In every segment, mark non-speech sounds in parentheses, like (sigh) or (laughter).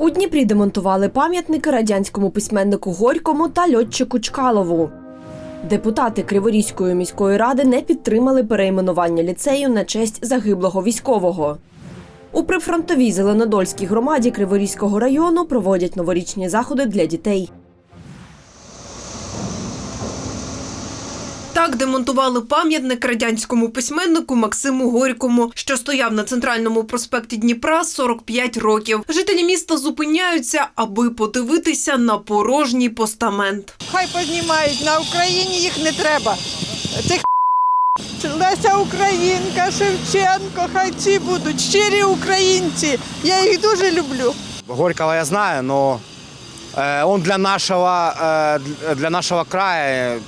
У Дніпрі демонтували пам'ятники радянському письменнику Горькому та льотчику Чкалову. Депутати Криворізької міської ради не підтримали перейменування ліцею на честь загиблого військового. У прифронтовій Зеленодольській громаді Криворізького району проводять новорічні заходи для дітей. Так демонтували пам'ятник радянському письменнику Максиму Горькому, що стояв на центральному проспекті Дніпра 45 років. Жителі міста зупиняються, аби подивитися на порожній постамент. Хай познімають, на Україні їх не треба. Цих Леся Українка, Шевченко, хай ці будуть щирі українці. Я їх дуже люблю. Горького я знаю, но э, он для нашого, э, для нашого краю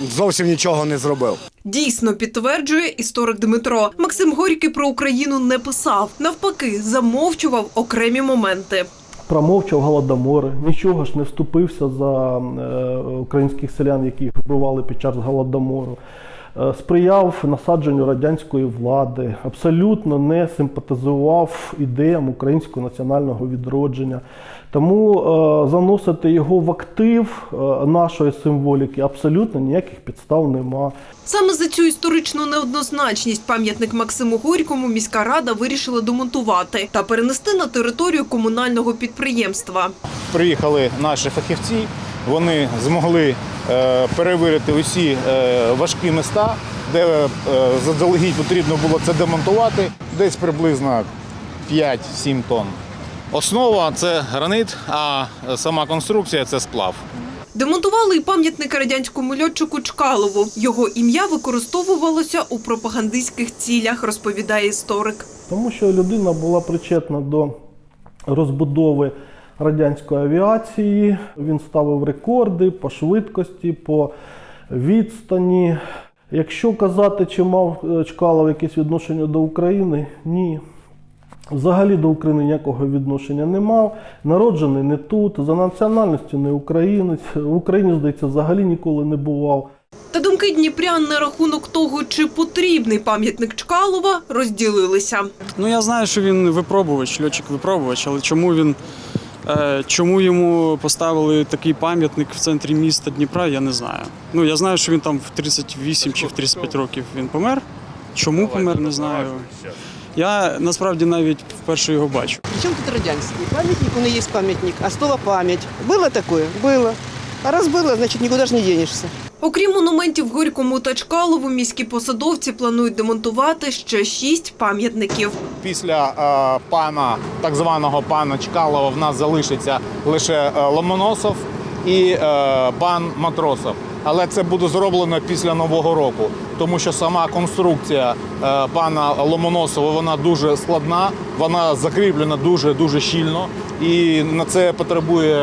зовсім нічого не зробив. Дійсно підтверджує історик Дмитро. Максим Горький про Україну не писав. Навпаки, замовчував окремі моменти. промовчав голодомори, нічого ж не вступився за е, українських селян, які вбивали під час голодомору. Е, Сприяв насадженню радянської влади, абсолютно не симпатизував ідеям українського національного відродження. Тому е, заносити його в актив е, нашої символіки абсолютно ніяких підстав нема. Саме за цю історичну неоднозначність пам'ятник Максиму Горькому міська рада вирішила демонтувати та перенести на територію комунального підприємства. приїхали наші фахівці. Вони змогли е, перевірити усі е, важкі міста, де е, заздалегідь потрібно було це демонтувати. Десь приблизно 5-7 тонн. Основа це гранит, а сама конструкція це сплав. Демонтували і пам'ятник радянському льотчику Чкалову. Його ім'я використовувалося у пропагандистських цілях, розповідає історик. Тому що людина була причетна до розбудови радянської авіації. Він ставив рекорди по швидкості, по відстані. Якщо казати, чи мав е, Чкалов якесь відношення до України, ні. Взагалі до України ніякого відношення не мав. Народжений не тут, за національністю не українець. В Україні, здається, взагалі ніколи не бував. Та думки дніпрян на рахунок того, чи потрібний пам'ятник Чкалова, розділилися. Ну я знаю, що він випробувач, льотчик-випробувач, але чому він чому йому поставили такий пам'ятник в центрі міста Дніпра, я не знаю. Ну я знаю, що він там в 38 чи в 35 років він помер. Чому помер, не знаю. Я насправді навіть вперше його бачу. Причем тут радянський памятник, он и есть памятник, а слово память. Было такое? Было. А раз было, значит, никуда же не денешься. Окрім монументів Горькому та Чкалову, міські посадовці планують демонтувати ще шість пам'ятників. Після е, пана, так званого пана Чкалова, в нас залишиться лише е, Ломоносов і е, пан Матросов. Але це буде зроблено після нового року, тому що сама конструкція е, пана Ломоносова вона дуже складна, вона закріплена дуже дуже щільно, і на це потребує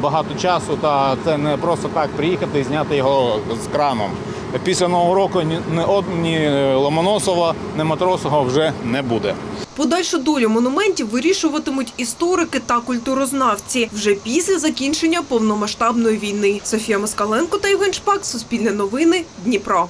багато часу. Та це не просто так приїхати і зняти його з краном. Після нового року ні, ні, ні Ломоносова, ні Матросова вже не буде. Подальшу долю монументів вирішуватимуть історики та культурознавці вже після закінчення повномасштабної війни. Софія Москаленко та Євген Шпак. Суспільне новини. Дніпро.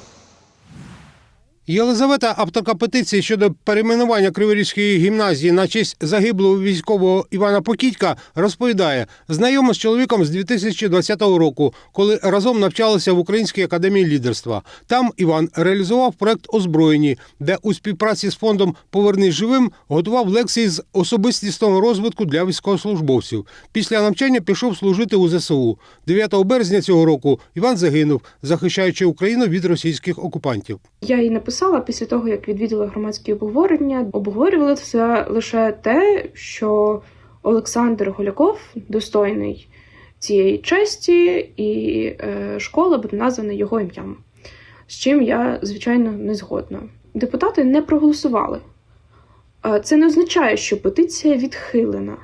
Єлизавета авторка петиції щодо перейменування Криворізької гімназії на честь загиблого військового Івана Покітька розповідає, знайома з чоловіком з 2020 року, коли разом навчалися в Українській академії лідерства. Там Іван реалізував проект озброєні, де у співпраці з фондом Повернись живим готував лекції з особистісного розвитку для військовослужбовців. Після навчання пішов служити у ЗСУ. 9 березня цього року Іван загинув, захищаючи Україну від російських окупантів. Я їй написала після того, як відвідала громадські обговорення. Обговорювали це лише те, що Олександр Голяков достойний цієї честі, і е, школа буде названа його ім'ям. З чим я, звичайно, не згодна. Депутати не проголосували. Е, Це не означає, що петиція відхилена.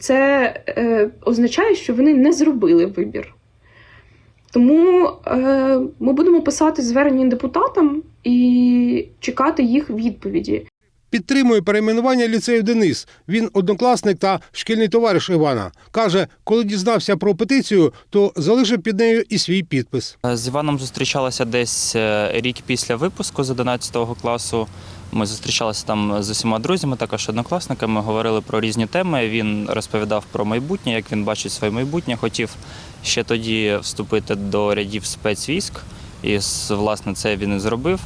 Це е, означає, що вони не зробили вибір. Тому е, ми будемо писати звернення депутатам і чекати їх відповіді. Підтримує перейменування ліцею Денис. Він однокласник та шкільний товариш Івана. Каже, коли дізнався про петицію, то залишив під нею і свій підпис. З Іваном зустрічалася десь е, рік після випуску з 11 класу. Ми зустрічалися там з усіма друзями, також однокласниками, говорили про різні теми. Він розповідав про майбутнє, як він бачить своє майбутнє. Хотів ще тоді вступити до рядів спецвійськ, і власне це він і зробив.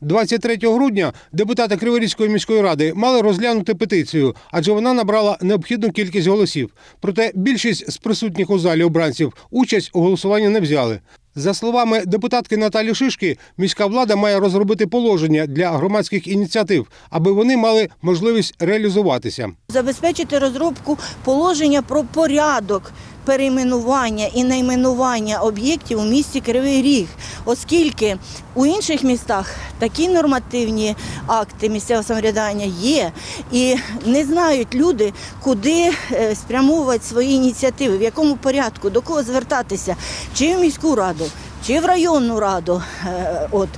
23 грудня депутати Криворізької міської ради мали розглянути петицію, адже вона набрала необхідну кількість голосів. Проте більшість з присутніх у залі обранців участь у голосуванні не взяли. За словами депутатки Наталі Шишки, міська влада має розробити положення для громадських ініціатив, аби вони мали можливість реалізуватися. забезпечити розробку положення про порядок перейменування і найменування об'єктів у місті Кривий Ріг, оскільки у інших містах такі нормативні акти місцевого самоврядування є, і не знають люди, куди е, спрямовувати свої ініціативи, в якому порядку, до кого звертатися, чи в міську раду, чи в районну раду. Е, От.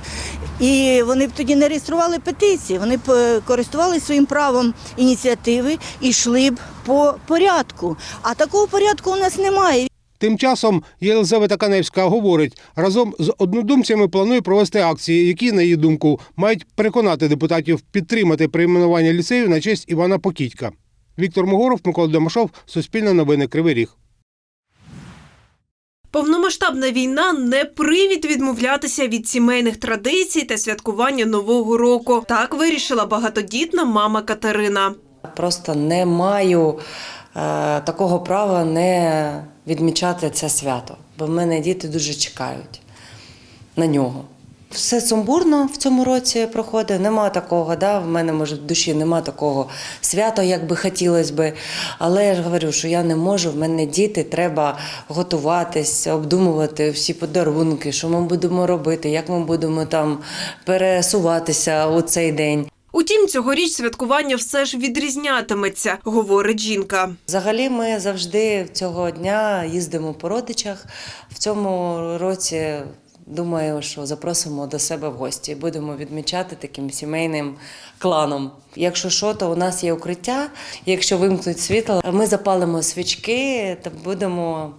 І вони б тоді не реєстрували петиції, вони б е, користувалися своїм правом ініціативи і йшли б по порядку. А такого порядку у нас немає. Тим часом Єлизавета Каневська говорить, разом з однодумцями планує провести акції, які, на її думку, мають переконати депутатів підтримати перейменування ліцею на честь Івана Покітька. Віктор Могоров, Микола Домашов, Суспільне новини Кривий Ріг. Повномасштабна війна не привід відмовлятися від сімейних традицій та святкування нового року. Так вирішила багатодітна мама Катерина. Просто не маю е, такого права не відмічати це свято, бо в мене діти дуже чекають на нього. Все сумбурно в цьому році проходить. Нема такого, да? в мене може в душі нема такого свята, як би хотілося би. Але я ж говорю, що я не можу, в мене діти, треба готуватись, обдумувати всі подарунки, що ми будемо робити, як ми будемо там пересуватися у цей день. Утім, цьогоріч святкування все ж відрізнятиметься, говорить жінка. Взагалі, ми завжди цього дня їздимо по родичах. В цьому році думаю, що запросимо до себе в гості. Будемо відмічати таким сімейним кланом. Якщо що, то у нас є укриття. Якщо вимкнуть світло, ми запалимо свічки та будемо.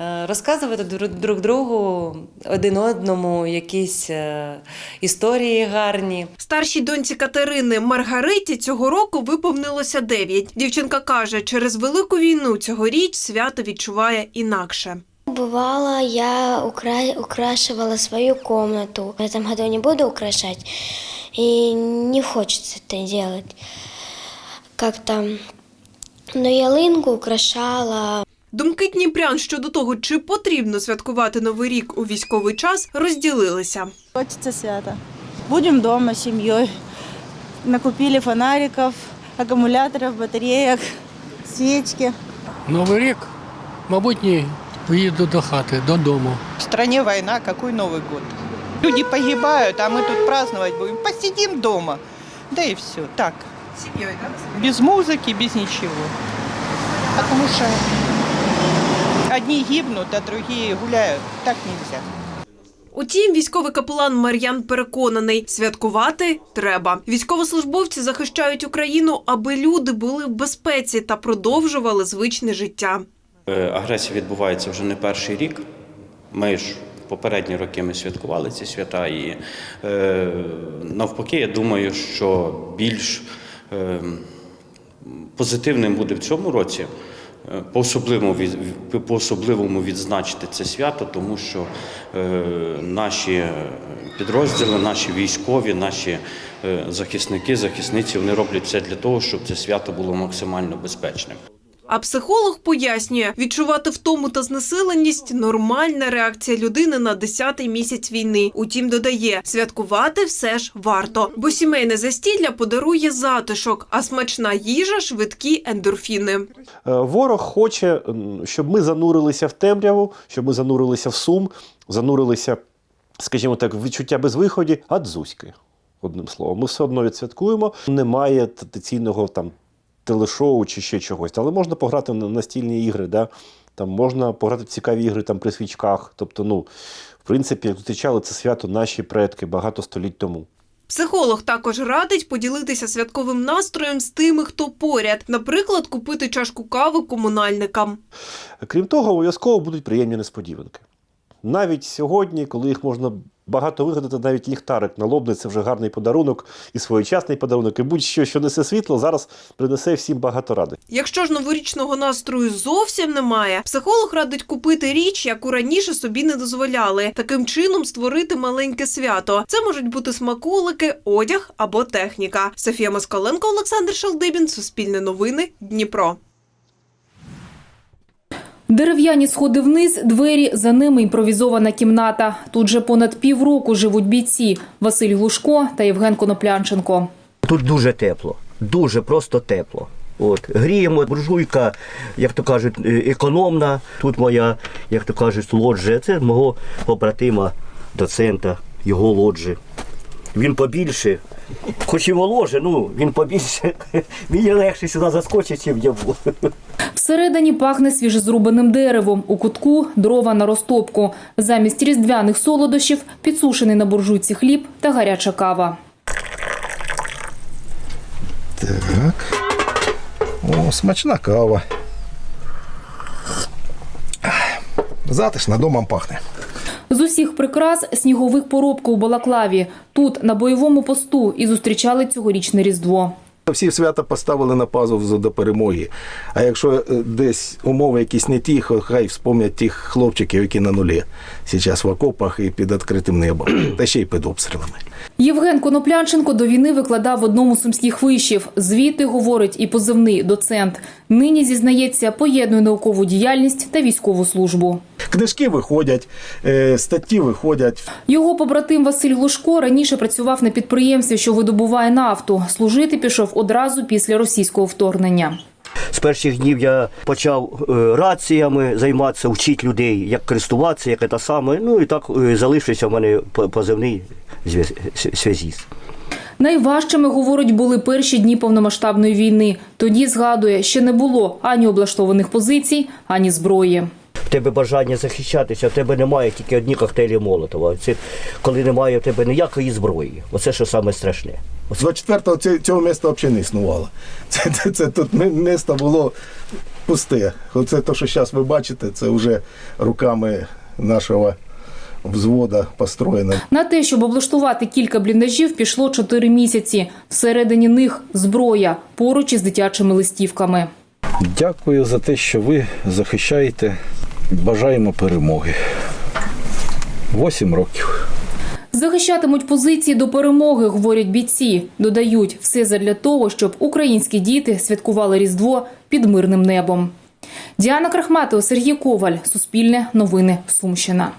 е, Розказувати друг- друг другу один одному якісь е, історії гарні. Старшій доньці Катерини Маргариті цього року виповнилося 9. Дівчинка каже, через велику війну цьогоріч свято відчуває інакше. Бывало, я укра... украшивала свою комнату. В этом году не буду украшать. И не хочется это делать. Как-то... Но ялинку украшала. Думки дніпрян щодо того, чи потрібно святкувати новий рік у військовий час, розділилися. Хочеться свята. Будемо вдома з сім'єю. Накупили фонариків, акумуляторів, батареїк, свічки. Новий рік, мабуть, ні. Поїду до хати, додому. В стране война, какой Новый год? Люди погибают, а мы тут праздновать будем. Посидим дома. Да и все. Так. Семьей, да? Без музыки, без ничего. Потому что одни гибнут, а другие гуляют. Так нельзя. Утім, військовий капелан Мар'ян переконаний, святкувати треба. Військовослужбовці захищають Україну, аби люди були в безпеці та продовжували звичне життя. Е, Агресія відбувається вже не перший рік. Ми ж попередні роки ми святкували ці свята, і е, навпаки, я думаю, що більш е, позитивним буде в цьому році. По-особливому, по-особливому відзначити це свято, тому що наші підрозділи, наші військові, наші захисники, захисниці вони роблять все для того, щоб це свято було максимально безпечним. А психолог пояснює, відчувати втому та знесиленість нормальна реакція людини на 10-й місяць війни. Утім, додає, святкувати все ж варто, бо сімейне застілля подарує затишок, а смачна їжа швидкі ендорфіни. Е, Ворог хоче, щоб ми занурилися в темряву, щоб ми занурилися в сум, занурилися, скажімо так, в відчуття безвиході, а дзузьки. Одним словом, ми все одно відсвяткуємо. Немає традиційного там телешоу чи ще чогось, але можна пограти на настільні ігри, да? там можна пограти в цікаві ігри там при свічках. Тобто, ну, в принципі, як зустрічали це свято наші предки багато століть тому. Психолог також радить поділитися святковим настроєм з тими, хто поряд, наприклад, купити чашку кави комунальникам. Крім того, обов'язково будуть приємні несподіванки. Навіть сьогодні, коли їх можна багато вигадати, навіть ліхтарик на лобний це вже гарний подарунок і своєчасний подарунок, і будь-що, що несе світло, зараз принесе всім багато ради. Якщо ж новорічного настрою зовсім немає, психолог радить купити річ, яку раніше собі не дозволяли. Таким чином створити маленьке свято. Це можуть бути смаколики, одяг або техніка. Софія Москаленко, Олександр Шалдибін, Суспільне новини, Дніпро. Дерев'яні сходи вниз, двері, за ними імпровізована кімната. Тут же понад півроку живуть бійці Василь Глушко та Євген Коноплянченко. Тут дуже тепло, дуже просто тепло. От гріємо, буржуйка, як то кажуть, е, економна. Тут моя, як то кажуть, лоджія. Це мого побратима, доцента, його лоджі. Він побільше, хоч і воложе, ну він побільше. (laughs) Мені легше сюди заскочить, чим я був. Всередині пахне свіжезрубаним деревом. У кутку дрова на розтопку. Замість різдвяних солодощів підсушений на буржуйці хліб та гаряча кава. Так. О, смачна кава. Затишна домом пахне. З усіх прикрас сніговик поробка у Балаклаві. Тут на бойовому посту і зустрічали цьогорічне різдво. Всі свята поставили на пазу до перемоги. А якщо е, десь умови якісь не ті, хай вспомнять тих хлопчиків, які на нулі. Зараз в окопах і під відкритим небом, та ще й під обстрілами. Євген Коноплянченко до війни викладав в одному з сумських вишів. Звідти говорить і позивний доцент. Нині зізнається, поєднує наукову діяльність та військову службу. Книжки виходять, е, статті виходять. Його побратим Василь Глушко раніше працював на підприємстві, що видобуває нафту. Служити пішов одразу після російського вторгнення. З перших днів я почав е, раціями займатися, вчити людей, як користуватися, як це саме. Ну і так е, залишився в мене позивний зв'яз- зв'язіст. Найважчими, говорить, були перші дні повномасштабної війни. Тоді згадує, ще не було ані облаштованих позицій, ані зброї. В тебе бажання захищатися, в тебе немає тільки одні коктейлі Молотова. Це коли немає в тебе ніякої зброї. Оце що саме страшне. З 24-го ці- цього міста взагалі не існувало. (laughs) Це, це, це тут місто було пусте. Оце те, що зараз ви бачите, це вже руками нашого взвода построєно. На те, щоб облаштувати кілька бліндажів, пішло чотири місяці. Всередині них зброя поруч із дитячими листівками. Дякую за те, що ви захищаєте. Бажаємо перемоги. Восім років. Захищатимуть позиції до перемоги, говорять бійці. Додають все задля того, щоб українські діти святкували Різдво під мирним небом. Діана Крахматова, Сергій Коваль, Суспільне новини, Сумщина.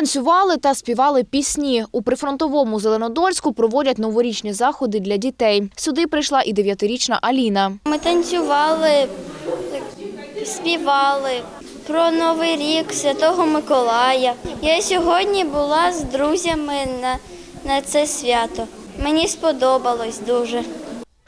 Танцювали та співали пісні. У прифронтовому Зеленодольську проводять новорічні заходи для дітей. Сюди прийшла і дев'ятирічна Аліна. Ми танцювали, співали про Новий рік Святого Миколая. Я сьогодні була з друзями на, на це свято. Мені сподобалось дуже.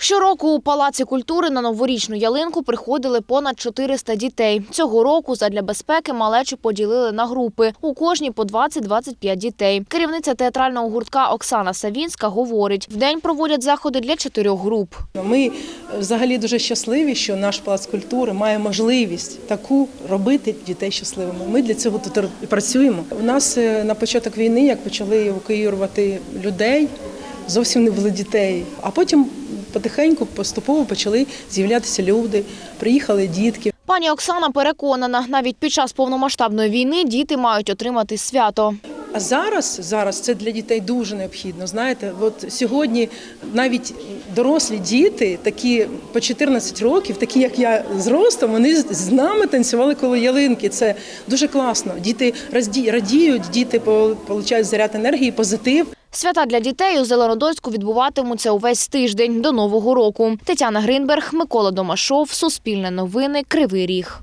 Щороку у Палаці культури на новорічну ялинку приходили понад 400 дітей. Цього року задля безпеки малечу поділили на групи. У кожній по 20-25 дітей. Керівниця театрального гуртка Оксана Савінська говорить, вдень проводять заходи для чотирьох груп. Ми взагалі дуже щасливі, що наш палац культури має можливість таку робити дітей щасливими. Ми для цього тут працюємо. У нас е, на початок війни, як почали евакуювати людей, зовсім не було дітей. А потім потихеньку, поступово почали з'являтися люди, приїхали дітки. Пані Оксана переконана, навіть під час повномасштабної війни діти мають отримати свято. А зараз, зараз це для дітей дуже необхідно. Знаєте, от сьогодні навіть дорослі діти, такі по 14 років, такі як я з ростом, вони з- нами танцювали коло ялинки. Це дуже класно. Діти радіють, діти по- получають заряд енергії, позитив. Свята для дітей у Зеленодольську відбуватимуться увесь тиждень до Нового року. Тетяна Гринберг, Микола Домашов, Суспільне новини, Кривий Ріг.